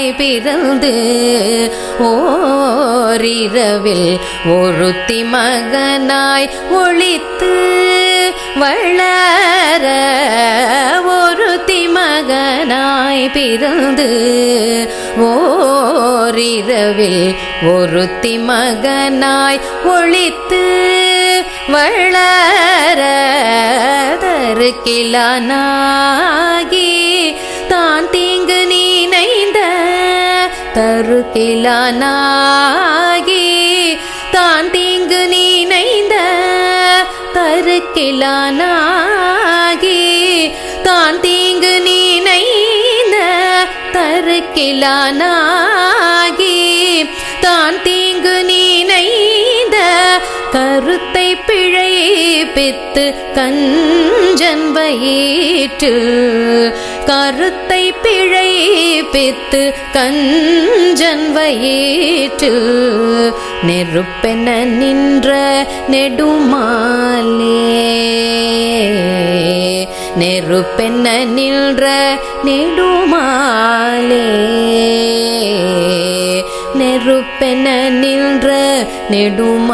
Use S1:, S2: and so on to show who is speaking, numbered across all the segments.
S1: தாய் பிறந்து ஓரிரவில் ஒருத்தி மகனாய் ஒழித்து வளர ஒருத்தி மகனாய் பிறந்து ஓரிரவில் ஒருத்தி மகனாய் ஒழித்து வளர தருக்கிலானா தருக்கிலானாகி தான் தீங்கு நினைந்த தருக்கிலானாகி தான் தீங்கு நினைந்த தருக்கிலானாகி தான் தீங்கு நினைந்த கருத்தை பிழைப்பித்து கஞ்சன் வயிற்று கருத்தை பிழை பித்து கஞ்சன் வயிற்று. நெருப்பென நின்ற நெடுமாலே. நெருப்பென நின்ற நெடுமாலே. நெருப்பென நின்ற நெடுமாலே.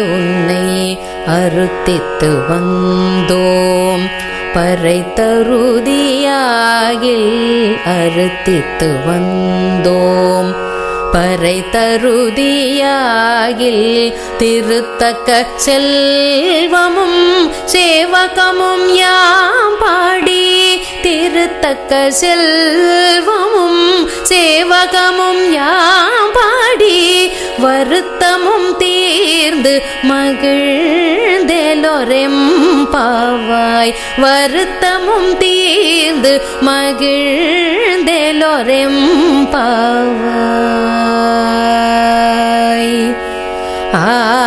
S1: உன்னை அறுத்தித்து வந்தோம். பறை தருதியாகில் அறுத்தித்து வந்தோம். பறை தருதியாகில் திருத்தக்க செல்வமும் சேவகமும் யாம் பாடி. திருத்தக்க செல்வமும் சேவகமும் யாம் பாடி. வருத்தமும் தீர்ந்து மகிழ் பாவாய். வருத்தமும் தீர்ந்து மகிழ்ந்தெலொரெம் பாவாய். ஆ